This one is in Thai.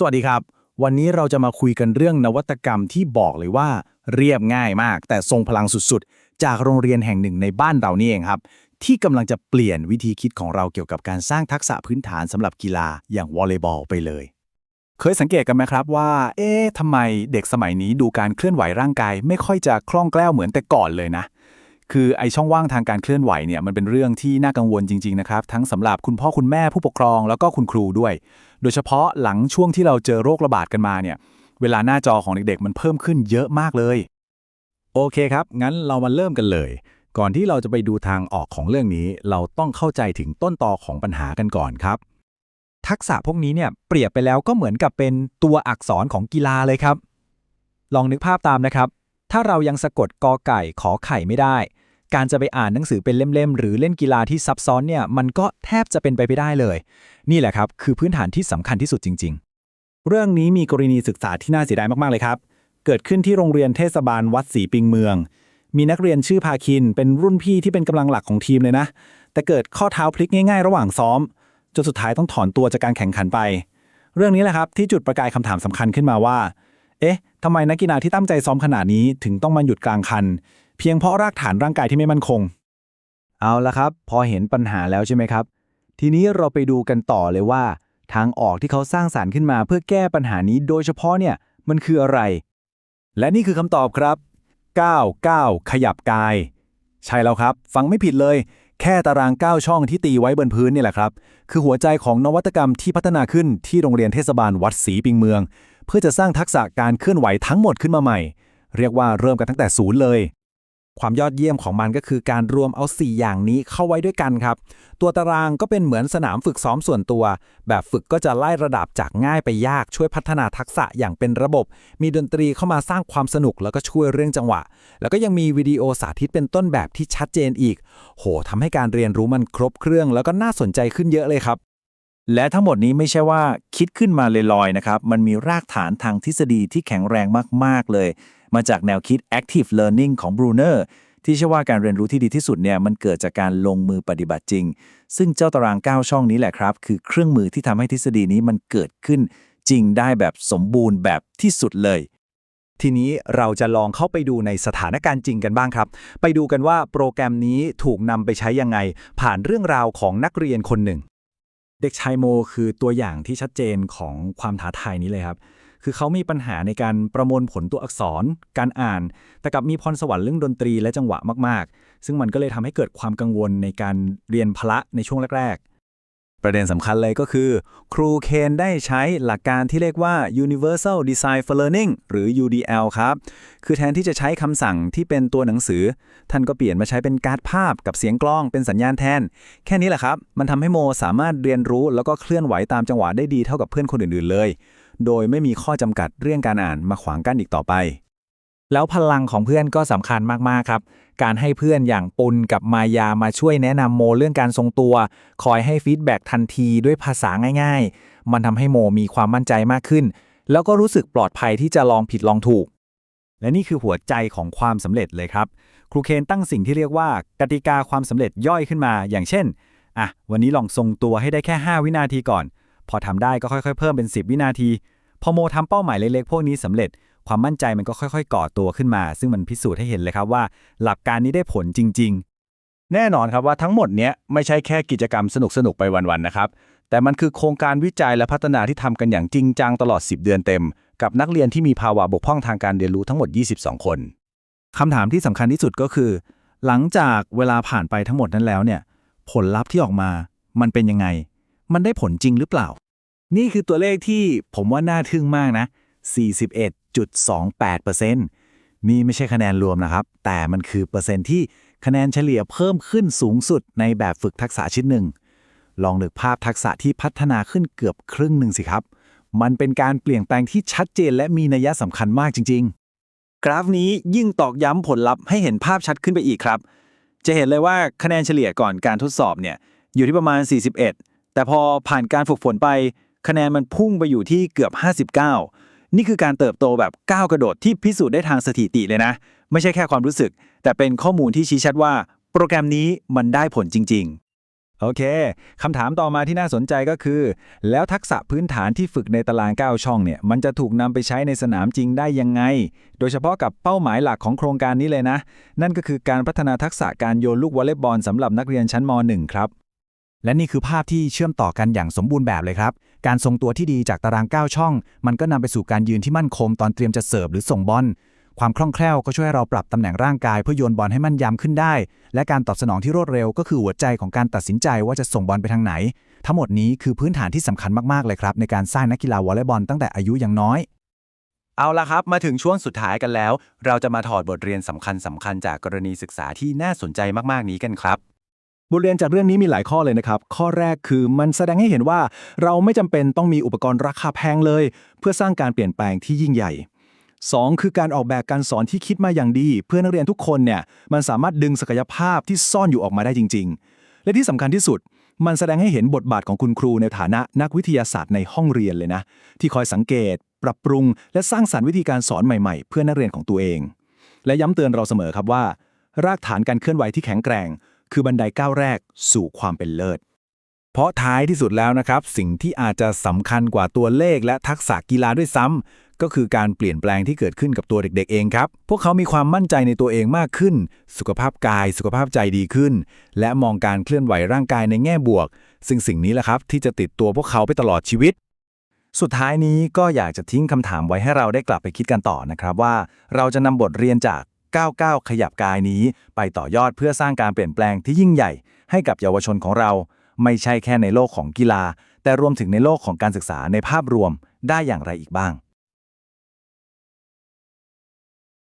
สวัสดีครับ วันนี้เราจะมาคุยกันเรื่องนวัตกรรมที่บอกเลยว่า เรียบง่ายมาก แต่ทรงพลังสุดๆ จากโรงเรียนแห่งหนึ่งในบ้านเรานี่เองครับ ที่กำลังจะเปลี่ยนวิธีคิดของเราเกี่ยวกับการสร้างทักษะพื้นฐานสำหรับกีฬาอย่างวอลเลย์บอลไปเลย เคยสังเกตกันไหมครับว่า เอ๊ะทำไมเด็กสมัยนี้ดูการเคลื่อนไหวร่างกาย ไม่ค่อยจะคล่องแคล่วเหมือนแต่ก่อนเลยนะ คือไอช่องว่างทางการเคลื่อนไหวเนี่ยมันเป็นเรื่องที่น่ากังวลจริง ๆ นะครับ ทั้งสำหรับคุณพ่อคุณแม่ผู้ปกครองแล้วก็คุณครูด้วย โดยเฉพาะหลังช่วงที่เราเจอโรคระบาดกันมาเนี่ย เวลาหน้าจอของเด็กๆ มันเพิ่มขึ้นเยอะมากเลย โอเคครับ งั้นเรามาเริ่มกันเลย ก่อนที่เราจะไปดูทางออกของเรื่องนี้ เราต้องเข้าใจถึงต้นตอของปัญหากันก่อนครับ ทักษะพวกนี้เนี่ยเปรียบไปแล้วก็เหมือนกับเป็นตัวอักษรของกีฬาเลยครับ ลองนึกภาพตามนะครับ ถ้าเรายังสะกดกอไก่ขอไข่ไม่ได้ การจะไปอ่านหนังสือเป็นเล่มๆ หรือเล่นกีฬาที่ซับซ้อนเนี่ยมันก็แทบจะเป็นไปไม่ได้เลย นี่แหละครับคือพื้นฐานที่สำคัญที่สุดจริง ๆ เรื่องนี้มีกรณีศึกษาที่น่าเสียดายมากๆเลยครับ เกิดขึ้นที่โรงเรียนเทศบาลวัดศรีปิงเมือง มีนักเรียนชื่อพาคิน เป็นรุ่นพี่ที่เป็นกำลังหลักของทีมเลยนะ แต่เกิดข้อเท้าพลิกง่าย ๆ ระหว่างซ้อมจนสุดท้ายต้องถอนตัวจากการแข่งขันไป เรื่องนี้แหละครับที่จุดประกายคำถามสำคัญขึ้นมาว่า เอ๊ะทำไมนักกีฬาที่ตั้งใจซ้อมขนาดนี้ถึงต้องมาหยุดกลางคัน เพียงเพราะรากฐานร่างกายที่ไม่มั่นคง เอาละครับ พอเห็นปัญหาแล้วใช่ไหมครับ ทีนี้เราไปดูกันต่อเลยว่า ทางออกที่เขาสร้างสารรค์ขึ้นมาเพื่อแก้ปัญหานี้โดยเฉพาะเนี่ยมันคืออะไร และนี่คือคำตอบครับ 9 9 ขยับกาย ใช่แล้วครับ ฟังไม่ผิดเลย แค่ตาราง 9 ช่องที่ตีไว้บนพื้นนี่แหละครับ คือหัวใจของนวัตกรรมที่พัฒนาขึ้นที่โรงเรียนเทศบาลวัดศรีปิงเมือง เพื่อจะสร้างทักษะการเคลื่อนไหวทั้งหมดขึ้นมาใหม่ เรียกว่าเริ่มกันตั้งแต่ศูนย์เลย ความยอดเยี่ยมของมันก็คือการรวมเอา 4 อย่างนี้เข้าไว้ด้วยกันครับ ตัวตารางก็เป็นเหมือนสนามฝึกซ้อมส่วนตัว แบบฝึกก็จะไล่ระดับจากง่ายไปยากช่วยพัฒนาทักษะอย่างเป็นระบบ มีดนตรีเข้ามาสร้างความสนุกแล้วก็ช่วยเรื่องจังหวะ แล้วก็ยังมีวิดีโอสาธิตเป็นต้นแบบที่ชัดเจนอีก โหทำให้การเรียนรู้มันครบเครื่อง แล้วก็น่าสนใจขึ้นเยอะเลยครับ และทั้งหมดนี้ไม่ใช่ว่าคิดขึ้นมาลอยๆนะครับ มันมีรากฐานทางทฤษฎีที่แข็งแรงมากๆเลย มาจากแนวคิด active learning ของ Bruner ที่เชื่อว่าการเรียนรู้ที่ดีที่สุดเนี่ยมันเกิดจากการลงมือปฏิบัติจริง ซึ่งเจ้าตาราง 9 ช่องนี้แหละครับ คือเครื่องมือที่ทำให้ทฤษฎีนี้มันเกิดขึ้นจริงได้แบบสมบูรณ์แบบที่สุดเลย ทีนี้เราจะลองเข้าไปดูในสถานการณ์จริงกันบ้างครับ ไปดูกันว่าโปรแกรมนี้ถูกนำไปใช้ยังไง ผ่านเรื่องราวของนักเรียนคนหนึ่ง เด็กชายโม คือตัวอย่างที่ชัดเจนของความท้าทายนี้เลยครับ คือเขามีปัญหาในการประมวลผลตัวอักษร การอ่าน แต่กลับมีพรสวรรค์เรื่องดนตรีและจังหวะมาก ๆ ซึ่งมันก็เลยทำให้เกิดความกังวลในการเรียนพละในช่วงแรกๆ ประเด็นสำคัญเลยก็คือ ครูเคนได้ใช้หลักการที่เรียกว่า Universal Design for Learning หรือ UDL ครับ คือแทนที่จะใช้คำสั่งที่เป็นตัวหนังสือ ท่านก็เปลี่ยนมาใช้เป็นการ์ดภาพกับเสียงกล้องเป็นสัญญาณแทน แค่นี้แหละครับ มันทำให้โมสามารถเรียนรู้แล้วก็เคลื่อนไหวตามจังหวะได้ดีเท่ากับเพื่อนคนอื่นๆเลย โดยไม่มีข้อจำกัดเรื่องการอ่านมาขวางกั้นอีกต่อไป แล้วพลังของเพื่อนก็สำคัญมากๆครับ การให้เพื่อนอย่างปุนกับมายามาช่วยแนะนำโมเรื่องการทรงตัว คอยให้ฟีดแบ็กทันทีด้วยภาษาง่ายๆ มันทำให้โมมีความมั่นใจมากขึ้น แล้วก็รู้สึกปลอดภัยที่จะลองผิดลองถูก และนี่คือหัวใจของความสำเร็จเลยครับ ครูเคนตั้งสิ่งที่เรียกว่ากติกาความสำเร็จย่อยขึ้นมา อย่างเช่นอะวันนี้ลองทรงตัวให้ได้แค่ 5 วินาทีก่อน พอทำได้ก็ค่อยๆ เพิ่มเป็น 10 วินาที พอโมทำเป้าหมายเล็กๆพวกนี้สำเร็จ ความมั่นใจมันก็ค่อยๆ ก่อตัวขึ้นมา ซึ่งมันพิสูจน์ให้เห็นเลยครับว่า หลักการนี้ได้ผลจริง ๆ แน่นอนครับว่าทั้งหมดเนี้ยไม่ใช่แค่กิจกรรมสนุกๆไปวันๆนะครับแต่มันคือโครงการวิจัยและพัฒนาที่ทำกันอย่างจริงจังตลอด 10 เดือนเต็ม กับนักเรียนที่มีภาวะบกพร่องทางการเรียนรู้ทั้งหมด 22 คนคำถามที่สำคัญที่สุดก็คือ หลังจากเวลาผ่านไปทั้งหมดนั้นแล้วเนี่ย ผลลัพธ์ที่ออกมา มันเป็นยังไง มันได้ผลจริงหรือเปล่า นี่คือตัวเลขที่ผมว่าน่าทึ่งมากนะ 41.28%นี่ไม่ใช่คะแนนรวมนะครับ แต่มันคือเปอร์เซ็นต์ที่คะแนนเฉลี่ยเพิ่มขึ้นสูงสุดในแบบฝึกทักษะชิ้นหนึ่ง ลองนึกภาพทักษะที่พัฒนาขึ้นเกือบครึ่งหนึ่งสิครับ มันเป็นการเปลี่ยนแปลงที่ชัดเจนและมีนัยสำคัญมากจริง ๆ กราฟนี้ยิ่งตอกย้ำผลลัพธ์ให้เห็นภาพชัดขึ้นไปอีกครับ จะเห็นเลยว่าคะแนนเฉลี่ยก่อนการทดสอบเนี่ยอยู่ที่ประมาณ 41 แต่พอผ่านการฝึกฝนไป คะแนนมันพุ่งไปอยู่ที่เกือบ 59 นี่คือการเติบโตแบบก้าวกระโดดที่พิสูจน์ได้ทางสถิติเลยนะ ไม่ใช่แค่ความรู้สึก แต่เป็นข้อมูลที่ชี้ชัดว่า โปรแกรมนี้มันได้ผลจริง ๆ โอเคคำถามต่อมาที่น่าสนใจก็คือ แล้วทักษะพื้นฐานที่ฝึกในตาราง 9 ช่องเนี่ย มันจะถูกนำไปใช้ในสนามจริงได้ยังไง โดยเฉพาะกับเป้าหมายหลักของโครงการนี้เลยนะ นั่นก็คือการพัฒนาทักษะการโยนลูกวอลเลย์บอลสำหรับนักเรียนชั้นม .1 ครับ และนี่คือภาพที่เชื่อมต่อกันอย่างสมบูรณ์แบบเลยครับ การทรงตัวที่ดีจากตาราง 9 ช่อง มันก็นำไปสู่การยืนที่มั่นคงตอนเตรียมจะเสิร์ฟหรือส่งบอล ความคล่องแคล่วก็ช่วยให้เราปรับตำแหน่งร่างกายเพื่อโยนบอลให้มั่นยำขึ้นได้ และการตอบสนองที่รวดเร็วก็คือหัวใจของการตัดสินใจว่าจะส่งบอลไปทางไหน ทั้งหมดนี้คือพื้นฐานที่สำคัญมากๆเลยครับในการสร้างนักกีฬาวอลเลย์บอลตั้งแต่อายุยังน้อยเอาละครับ มาถึงช่วงสุดท้ายกันแล้ว เราจะมาถอดบทเรียนสำคัญสำคัญจากกรณีศึกษาที่น่าสนใจมาก ๆ นี้กันครับ บทเรียนจากเรื่องนี้มีหลายข้อเลยนะครับ ข้อแรกคือมันแสดงให้เห็นว่าเราไม่จำเป็นต้องมีอุปกรณ์ราคาแพงเลย เพื่อสร้างการเปลี่ยนแปลงที่ยิ่งใหญ่ 2. คือการออกแบบการสอนที่คิดมาอย่างดี เพื่อนักเรียนทุกคนเนี่ยมันสามารถดึงศักยภาพที่ซ่อนอยู่ออกมาได้จริง ๆ และที่สำคัญที่สุด มันแสดงให้เห็นบทบาทของคุณครูในฐานะนักวิทยาศาสตร์ในห้องเรียนเลยนะ ที่คอยสังเกต ปรับปรุง และสร้างสรรค์วิธีการสอนใหม่ๆ เพื่อนักเรียนของตัวเอง และย้ำเตือนเราเสมอครับว่า รากฐานการเคลื่อนไหวที่แข็งแกร่ง คือบันไดก้าวแรกสู่ความเป็นเลิศ เพราะท้ายที่สุดแล้วนะครับ สิ่งที่อาจจะสำคัญกว่าตัวเลขและทักษะกีฬาด้วยซ้ำก็คือการเปลี่ยนแปลงที่เกิดขึ้นกับตัวเด็ก ๆ เองครับ พวกเขามีความมั่นใจในตัวเองมากขึ้น สุขภาพกาย สุขภาพใจดีขึ้น และมองการเคลื่อนไหวร่างกายในแง่บวก ซึ่งสิ่งนี้แหละครับที่จะติดตัวพวกเขาไปตลอดชีวิตสุดท้ายนี้ก็อยากจะทิ้งคำถามไว้ให้เราได้กลับไปคิดกันต่อนะครับว่า เราจะนำบทเรียนจาก 99 ขยับกายนี้ ไปต่อยอดเพื่อสร้างการเปลี่ยนแปลงที่ยิ่งใหญ่ ให้กับเยาวชนของเรา ไม่ใช่แค่ในโลกของกีฬา แต่รวมถึงในโลกของการศึกษาในภาพรวมได้อย่างไรอีกบ้าง